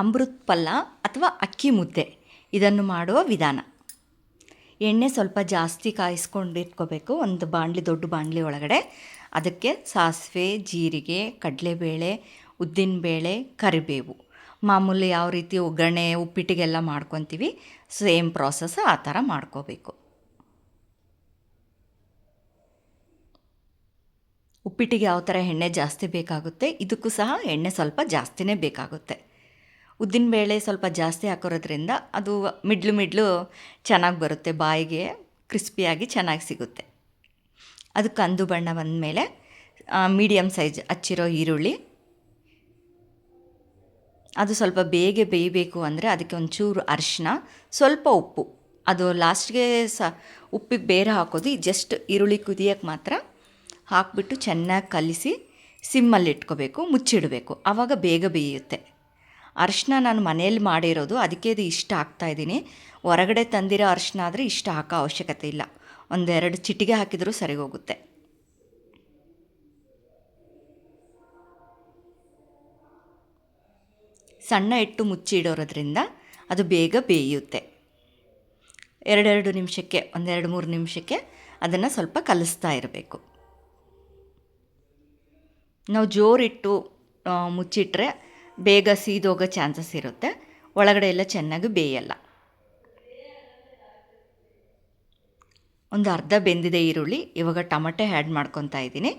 ಅಮೃತ ಪಲ್ಲ ಅಥವಾ ಅಕ್ಕಿ ಮುದ್ದೆ. ಇದನ್ನು ಮಾಡುವ ವಿಧಾನ. ಎಣ್ಣೆ ಸ್ವಲ್ಪ ಜಾಸ್ತಿ ಕಾಯಿಸ್ಕೊಂಡು ಇಟ್ಕೋಬೇಕು ಒಂದು ಬಾಣಲಿ, ದೊಡ್ಡ ಬಾಣಲಿ ಒಳಗಡೆ. ಅದಕ್ಕೆ ಸಾಸಿವೆ, ಜೀರಿಗೆ, ಕಡಲೆಬೇಳೆ, ಉದ್ದಿನಬೇಳೆ, ಕರಿಬೇವು. ಮಾಮೂಲಿ ಯಾವ ರೀತಿ ಒಗ್ಗರಣೆ, ಉಪ್ಪಿಟ್ಟಿಗೆಲ್ಲ ಮಾಡ್ಕೊತೀವಿ. ಸೇಮ್ ಪ್ರಾಸೆಸ್ ಆ ಥರ ಮಾಡ್ಕೋಬೇಕು. ಉಪ್ಪಿಟ್ಟಿಗೆ ಯಾವ ಥರ ಎಣ್ಣೆ ಜಾಸ್ತಿ ಬೇಕಾಗುತ್ತೆ, ಇದಕ್ಕೂ ಸಹ ಎಣ್ಣೆ ಸ್ವಲ್ಪ ಜಾಸ್ತಿನೇ ಬೇಕಾಗುತ್ತೆ. ಉದ್ದಿನಬೇಳೆ ಸ್ವಲ್ಪ ಜಾಸ್ತಿ ಹಾಕೋರೋದ್ರಿಂದ ಅದು ಮಿಡ್ಲು ಮಿಡ್ಲು ಚೆನ್ನಾಗಿ ಬರುತ್ತೆ, ಬಾಯಿಗೆ ಕ್ರಿಸ್ಪಿಯಾಗಿ ಚೆನ್ನಾಗಿ ಸಿಗುತ್ತೆ. ಅದು ಕಂದು ಬಣ್ಣ ಬಂದಮೇಲೆ ಮೀಡಿಯಮ್ ಸೈಜ್ ಹಚ್ಚಿರೋ ಈರುಳ್ಳಿ. ಅದು ಸ್ವಲ್ಪ ಬೇಗ ಬೇಯಬೇಕು ಅಂದರೆ ಅದಕ್ಕೆ ಒಂಚೂರು ಅರಿಶಿನ ಸ್ವಲ್ಪ ಉಪ್ಪು. ಅದು ಲಾಸ್ಟ್ಗೆ ಸ, ಉಪ್ಪಿಗೆ ಬೇರೆ ಹಾಕೋದು ಜಸ್ಟ್ ಈರುಳ್ಳಿ ಕುದಿಯೋಕ್ಕೆ ಮಾತ್ರ ಹಾಕಿಬಿಟ್ಟು ಚೆನ್ನಾಗಿ ಕಲಿಸಿ, ಸಿಮ್ಮಲ್ಲಿ ಇಟ್ಕೋಬೇಕು, ಮುಚ್ಚಿಡಬೇಕು. ಆವಾಗ ಬೇಗ ಬೇಯುತ್ತೆ. ಅರಿಶಿನ ನಾನು ಮನೆಯಲ್ಲಿ ಮಾಡಿರೋದು, ಅದಕ್ಕೆ ಇದು ಇಷ್ಟ ಹಾಕ್ತಾಯಿದ್ದೀನಿ ಹೊರಗಡೆ ತಂದಿರೋ ಅರಿಶಿನ ಆದರೆ ಇಷ್ಟ ಹಾಕೋ ಅವಶ್ಯಕತೆ ಇಲ್ಲ. ಒಂದೆರಡು ಚಿಟಿಗೆ ಹಾಕಿದರೂ ಸರಿ ಹೋಗುತ್ತೆ ಸಣ್ಣ ಇಟ್ಟು ಮುಚ್ಚಿಡೋರೋದ್ರಿಂದ ಅದು ಬೇಗ ಬೇಯುತ್ತೆ. ಎರಡೆರಡು ನಿಮಿಷಕ್ಕೆ, ಒಂದೆರಡು ಮೂರು ನಿಮಿಷಕ್ಕೆ ಅದನ್ನು ಸ್ವಲ್ಪ ಕಲಿಸ್ತಾ ಇರಬೇಕು. ನಾವು ಜೋರಿಟ್ಟು ಮುಚ್ಚಿಟ್ರೆ ಬೇಗ ಸೀದೋಗೋ ಚಾನ್ಸಸ್ ಇರುತ್ತೆ. ಒಳಗಡೆ ಎಲ್ಲ ಚೆನ್ನಾಗಿ ಬೇಯಲ್ಲ. ಒಂದು ಅರ್ಧ ಬೆಂದಿದೆ ಈರುಳ್ಳಿ. ಇವಾಗ ಟಮಟೆ ಆ್ಯಡ್ ಮಾಡ್ಕೊತಾ ಇದ್ದೀನಿ.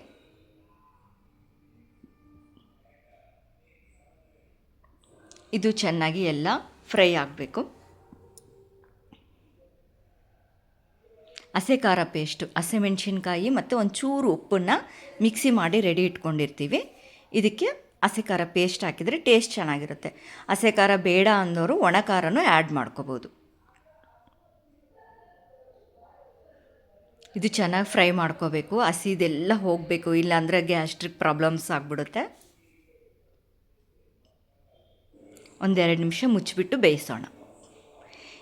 ಇದು ಚೆನ್ನಾಗಿ ಎಲ್ಲ ಫ್ರೈ ಆಗಬೇಕು. ಹಸೆ ಖಾರ ಪೇಸ್ಟು ಹಸಿಮೆಣ್ಸಿನ್ಕಾಯಿ ಮತ್ತು ಒಂಚೂರು ಉಪ್ಪನ್ನು ಮಿಕ್ಸಿ ಮಾಡಿ ರೆಡಿ ಇಟ್ಕೊಂಡಿರ್ತೀವಿ. ಇದಕ್ಕೆ ಹಸೆ ಖಾರ ಪೇಸ್ಟ್ ಹಾಕಿದರೆ ಟೇಸ್ಟ್ ಚೆನ್ನಾಗಿರುತ್ತೆ. ಹಸೆ ಖಾರ ಬೇಡ ಅನ್ನೋರು ಒಣ ಖಾರನೂ ಆ್ಯಡ್ ಮಾಡ್ಕೋಬೋದು. ಇದು ಚೆನ್ನಾಗಿ ಫ್ರೈ ಮಾಡ್ಕೋಬೇಕು. ಹಸಿದೆಲ್ಲ ಹೋಗಬೇಕು. ಇಲ್ಲಾಂದರೆ ಗ್ಯಾಸ್ಟ್ರಿಕ್ ಪ್ರಾಬ್ಲಮ್ಸ್ ಆಗಿಬಿಡುತ್ತೆ. ಒಂದೆರಡು ನಿಮಿಷ ಮುಚ್ಚಿಬಿಟ್ಟು ಬೇಯಿಸೋಣ.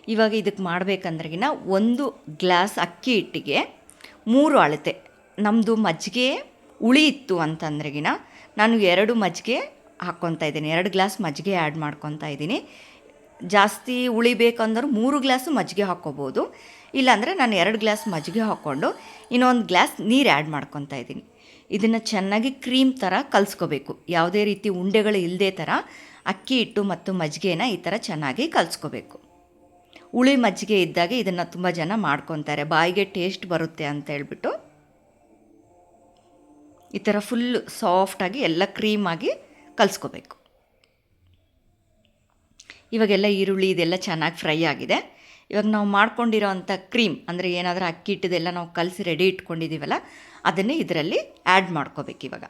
ಇವಾಗ ಇದಕ್ಕೆ ಮಾಡಬೇಕಂದ್ರಗಿನ ಒಂದು ಗ್ಲಾಸ್ ಅಕ್ಕಿ ಹಿಟ್ಟಿಗೆ ಮೂರು ಅಳತೆ. ನಮ್ಮದು ಮಜ್ಜಿಗೆ ಉಳಿ ಇತ್ತು ಅಂತಂದ್ರೆಗಿನ ನಾನು ಎರಡು ಮಜ್ಜಿಗೆ ಹಾಕ್ಕೊತಾ ಇದ್ದೀನಿ. ಎರಡು ಗ್ಲಾಸ್ ಮಜ್ಜಿಗೆ ಆ್ಯಡ್ ಮಾಡ್ಕೊತಾ ಇದ್ದೀನಿ. ಜಾಸ್ತಿ ಹುಳಿ ಬೇಕಂದ್ರೆ ಮೂರು ಗ್ಲಾಸು ಮಜ್ಜಿಗೆ ಹಾಕ್ಕೋಬೋದು. ಇಲ್ಲಾಂದರೆ ನಾನು ಎರಡು ಗ್ಲಾಸ್ ಮಜ್ಜಿಗೆ ಹಾಕ್ಕೊಂಡು ಇನ್ನೊಂದು ಗ್ಲಾಸ್ ನೀರು ಆ್ಯಡ್ ಮಾಡ್ಕೊತಾ ಇದ್ದೀನಿ. ಇದನ್ನು ಚೆನ್ನಾಗಿ ಕ್ರೀಮ್ ಥರ ಕಲಿಸ್ಕೋಬೇಕು. ಯಾವುದೇ ರೀತಿ ಉಂಡೆಗಳು ಇಲ್ಲದೇ ಥರ ಅಕ್ಕಿ ಹಿಟ್ಟು ಮತ್ತು ಮಜ್ಜಿಗೆನ ಈ ಥರ ಚೆನ್ನಾಗಿ ಕಲಿಸ್ಕೋಬೇಕು. ಹುಳಿ ಮಜ್ಜಿಗೆ ಇದ್ದಾಗ ಇದನ್ನು ತುಂಬ ಜನ ಮಾಡ್ಕೊತಾರೆ. ಬಾಯಿಗೆ ಟೇಸ್ಟ್ ಬರುತ್ತೆ ಅಂತ ಹೇಳ್ಬಿಟ್ಟು. ಈ ಥರ ಫುಲ್ ಸಾಫ್ಟಾಗಿ ಎಲ್ಲ ಕ್ರೀಮಾಗಿ ಕಲಿಸ್ಕೋಬೇಕು. ಇವಾಗೆಲ್ಲ ಈರುಳ್ಳಿ ಇದೆಲ್ಲ ಚೆನ್ನಾಗಿ ಫ್ರೈ ಆಗಿದೆ. ಇವಾಗ ನಾವು ಮಾಡ್ಕೊಂಡಿರೋ ಅಂಥ ಕ್ರೀಮ್ ಅಂದರೆ ಏನಾದರೂ ಅಕ್ಕಿ ಹಿಟ್ಟದೆಲ್ಲ ನಾವು ಕಲಸಿ ರೆಡಿ ಇಟ್ಕೊಂಡಿದ್ದೀವಲ್ಲ ಅದನ್ನೇ ಇದರಲ್ಲಿ ಆ್ಯಡ್ ಮಾಡ್ಕೋಬೇಕು ಇವಾಗ.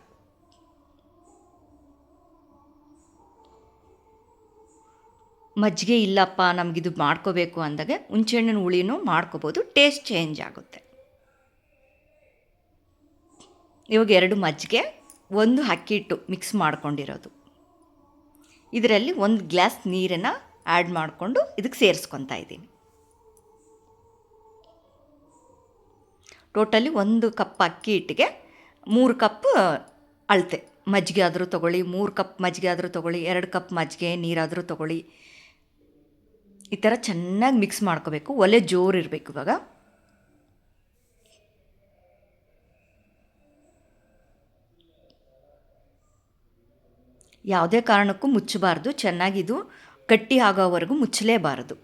ಮಜ್ಜಿಗೆ ಇಲ್ಲಪ್ಪ ನಮಗಿದು ಮಾಡ್ಕೋಬೇಕು ಅಂದಾಗ ಹುಣಸೆಹಣ್ಣಿನ ಹುಳಿನೂ ಮಾಡ್ಕೋಬೋದು ಟೇಸ್ಟ್ ಚೇಂಜ್ ಆಗುತ್ತೆ. ಇವಾಗ ಎರಡು ಮಜ್ಜಿಗೆ, ಒಂದು ಅಕ್ಕಿ ಹಿಟ್ಟು ಮಿಕ್ಸ್ ಮಾಡ್ಕೊಂಡಿರೋದು. ಇದರಲ್ಲಿ ಒಂದು ಗ್ಲಾಸ್ ನೀರನ್ನು ಆ್ಯಡ್ ಮಾಡಿಕೊಂಡು ಇದಕ್ಕೆ ಸೇರಿಸ್ಕೊತಾ ಇದ್ದೀನಿ. ಟೋಟಲಿ ಒಂದು ಕಪ್ ಅಕ್ಕಿ ಹಿಟ್ಟಿಗೆ ಮೂರು ಕಪ್ ಅಳತೆ. ಮಜ್ಜಿಗೆ ಆದರೂ ತೊಗೊಳ್ಳಿ, ಮೂರು ಕಪ್ ಮಜ್ಜಿಗೆ ಆದರೂ ತೊಗೊಳ್ಳಿ, ಎರಡು ಕಪ್ ಮಜ್ಜಿಗೆ ನೀರಾದರೂ ತೊಗೊಳ್ಳಿ. ಈ ಥರ ಚೆನ್ನಾಗಿ ಮಿಕ್ಸ್ ಮಾಡ್ಕೋಬೇಕು. ಒಲೆ ಜೋರು ಇರಬೇಕು ಇವಾಗ. ಯಾವುದೇ ಕಾರಣಕ್ಕೂ ಮುಚ್ಚಬಾರ್ದು, ಚೆನ್ನಾಗಿದು ಗಟ್ಟಿ ಆಗೋವರೆಗೂ ಮುಚ್ಚಲೇಬಾರದು.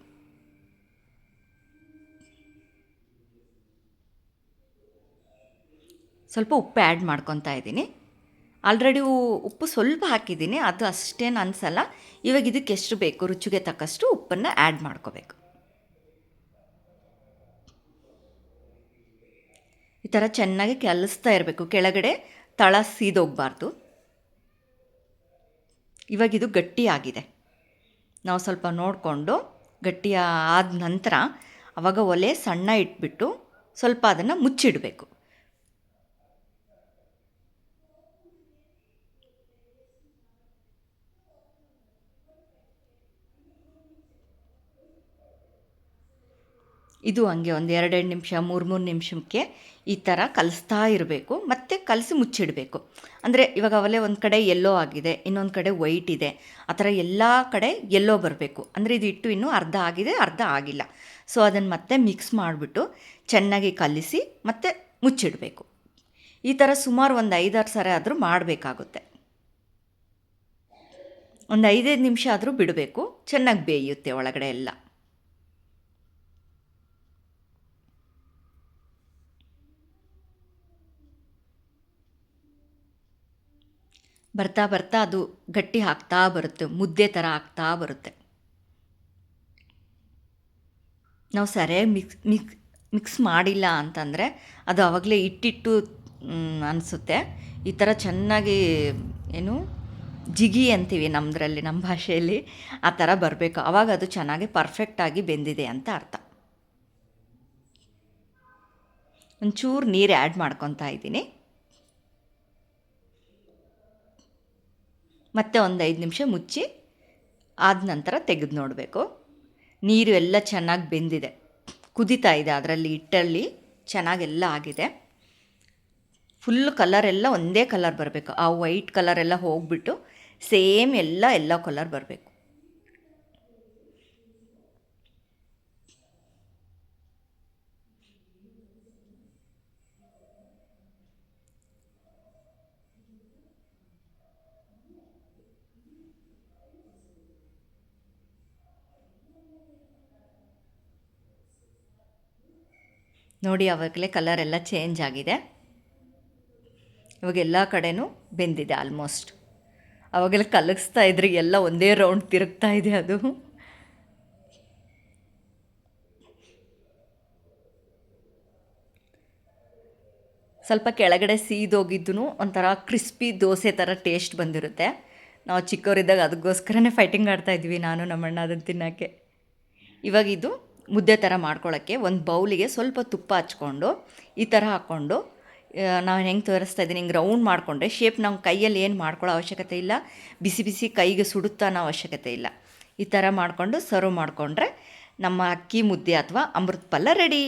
ಸ್ವಲ್ಪ ಉಪ್ಪು ಆ್ಯಡ್ ಮಾಡ್ಕೊತಾ ಇದ್ದೀನಿ. ಆಲ್ರೆಡಿ ಉಪ್ಪು ಸ್ವಲ್ಪ ಹಾಕಿದ್ದೀನಿ, ಅದು ಅಷ್ಟೇನು ಅನಿಸಲ್ಲ. ಇವಾಗ ಇದಕ್ಕೆ ಎಷ್ಟು ಬೇಕು, ರುಚಿಗೆ ತಕ್ಕಷ್ಟು ಉಪ್ಪನ್ನು ಆ್ಯಡ್ ಮಾಡ್ಕೋಬೇಕು. ಈ ಥರ ಚೆನ್ನಾಗಿ ಕಲಿಸ್ತಾ ಇರಬೇಕು. ಕೆಳಗಡೆ ತಳ ಸೀದೋಗಬಾರ್ದು. ಇವಾಗ ಇದು ಗಟ್ಟಿಯಾಗಿದೆ. ನಾವು ಸ್ವಲ್ಪ ನೋಡಿಕೊಂಡು ಗಟ್ಟಿ ಆದ ನಂತರ ಅವಾಗ ಒಲೆ ಸಣ್ಣ ಇಟ್ಬಿಟ್ಟು ಸ್ವಲ್ಪ ಅದನ್ನು ಮುಚ್ಚಿಡಬೇಕು. ಇದು ಹಂಗೆ ಒಂದು ಎರಡೆರಡು ನಿಮಿಷ, ಮೂರು ಮೂರು ನಿಮಿಷಕ್ಕೆ ಈ ಥರ ಕಲಿಸ್ತಾ ಇರಬೇಕು. ಮತ್ತು ಕಲಸಿ ಮುಚ್ಚಿಡಬೇಕು. ಅಂದರೆ ಇವಾಗ ಅವಲೇ ಒಂದು ಕಡೆ ಎಲ್ಲೋ ಆಗಿದೆ, ಇನ್ನೊಂದು ಕಡೆ ವೈಟ್ ಇದೆ. ಆ ಥರ ಎಲ್ಲ ಕಡೆ ಎಲ್ಲೋ ಬರಬೇಕು. ಅಂದರೆ ಇದು ಇಟ್ಟು ಇನ್ನೂ ಅರ್ಧ ಆಗಿದೆ, ಅರ್ಧ ಆಗಿಲ್ಲ. ಸೊ ಅದನ್ನು ಮತ್ತೆ ಮಿಕ್ಸ್ ಮಾಡಿಬಿಟ್ಟು ಚೆನ್ನಾಗಿ ಕಲಿಸಿ ಮತ್ತು ಮುಚ್ಚಿಡಬೇಕು. ಈ ಥರ ಸುಮಾರು ಒಂದು ಐದಾರು ಸರಿ ಆದರೂ ಮಾಡಬೇಕಾಗುತ್ತೆ. ಒಂದು ಐದೈದು ನಿಮಿಷ ಆದರೂ ಬಿಡಬೇಕು. ಚೆನ್ನಾಗಿ ಬೇಯುತ್ತೆ ಒಳಗಡೆ ಎಲ್ಲ. ಬರ್ತಾ ಬರ್ತಾ ಅದು ಗಟ್ಟಿ ಹಾಕ್ತಾ ಬರುತ್ತೆ, ಮುದ್ದೆ ಥರ ಆಗ್ತಾ ಬರುತ್ತೆ. ನಾವು ಸರಿಯಾಗಿ ಮಿಕ್ಸ್ ಮಿಕ್ಸ್ ಮಿಕ್ಸ್ ಮಾಡಿಲ್ಲ ಅಂತಂದರೆ ಅದು ಆವಾಗಲೇ ಇಟ್ಟಿಟ್ಟು ಅನಿಸುತ್ತೆ. ಈ ಥರ ಚೆನ್ನಾಗಿ, ಏನು, ಜಿಗಿ ಅಂತೀವಿ ನಮ್ಮದ್ರಲ್ಲಿ ನಮ್ಮ ಭಾಷೆಯಲ್ಲಿ, ಆ ಥರ ಬರಬೇಕು. ಆವಾಗ ಅದು ಚೆನ್ನಾಗಿ ಪರ್ಫೆಕ್ಟಾಗಿ ಬೆಂದಿದೆ ಅಂತ ಅರ್ಥ. ಒಂಚೂರು ನೀರು ಆ್ಯಡ್ ಮಾಡ್ಕೊತಾ ಇದ್ದೀನಿ. ಮತ್ತೆ ಒಂದು ಐದು ನಿಮಿಷ ಮುಚ್ಚಿ ಆದ ನಂತರ ತೆಗೆದು ನೋಡಬೇಕು. ನೀರು ಎಲ್ಲ ಚೆನ್ನಾಗಿ ಬೆಂದಿದೆ. ಕುದೀತಾ ಇದೆ ಅದರಲ್ಲಿ ಹಿಟ್ಟಲ್ಲಿ. ಚೆನ್ನಾಗೆಲ್ಲ ಆಗಿದೆ. ಫುಲ್ ಕಲರ್ ಎಲ್ಲ ಒಂದೇ ಕಲರ್ ಬರಬೇಕು. ಆ ವೈಟ್ ಕಲರ್ ಎಲ್ಲ ಹೋಗಿಬಿಟ್ಟು ಸೇಮ್ ಎಲ್ಲ, ಎಲ್ಲೋ ಕಲರ್ ಬರಬೇಕು. ನೋಡಿ ಆವಾಗಲೇ ಕಲರ್ ಎಲ್ಲ ಚೇಂಜ್ ಆಗಿದೆ. ಇವಾಗ ಎಲ್ಲ ಕಡೆನೂ ಬೆಂದಿದೆ ಆಲ್ಮೋಸ್ಟ್ ಅವಾಗೆಲ್ಲ ಕಲಗಿಸ್ತಾ ಇದ್ರೆ ಎಲ್ಲ ಒಂದೇ ರೌಂಡ್ ತಿರುಗ್ತಾ ಇದೆ ಅದು. ಸ್ವಲ್ಪ ಕೆಳಗಡೆ ಸೀದೋಗಿದ್ದು ಒಂಥರ ಕ್ರಿಸ್ಪಿ ದೋಸೆ ಥರ ಟೇಸ್ಟ್ ಬಂದಿರುತ್ತೆ. ನಾವು ಚಿಕ್ಕವರಿದ್ದಾಗ ಅದಕ್ಕೋಸ್ಕರನೇ ಫೈಟಿಂಗ್ ಆಡ್ತಾಯಿದ್ವಿ ನಾನು ನಮ್ಮಣ್ಣ ಅದನ್ನು ತಿನ್ನೋಕ್ಕೆ. ಇವಾಗ ಇದು ಮುದ್ದೆ ಥರ ಮಾಡ್ಕೊಳ್ಳೋಕ್ಕೆ ಒಂದು ಬೌಲಿಗೆ ಸ್ವಲ್ಪ ತುಪ್ಪ ಹಚ್ಕೊಂಡು ಈ ಥರ ಹಾಕ್ಕೊಂಡು ನಾನು ಹೆಂಗೆ ತೋರಿಸ್ತಾ ಇದ್ದೀನಿ, ಹಿಂಗೆ ರೌಂಡ್ ಮಾಡಿಕೊಂಡ್ರೆ ಶೇಪ್ ನಾವು ಕೈಯಲ್ಲಿ ಏನು ಮಾಡ್ಕೊಳ್ಳೋ ಅವಶ್ಯಕತೆ ಇಲ್ಲ. ಬಿಸಿ ಬಿಸಿ ಕೈಗೆ ಸುಡುತ್ತಾ ಅನ್ನೋ ಅವಶ್ಯಕತೆ ಇಲ್ಲ. ಈ ಥರ ಮಾಡಿಕೊಂಡು ಸರ್ವ್ ಮಾಡಿಕೊಂಡ್ರೆ ನಮ್ಮ ಅಕ್ಕಿ ಮುದ್ದೆ ಅಥವಾ ಅಮೃತ ಪಲ್ಲ ರೆಡಿ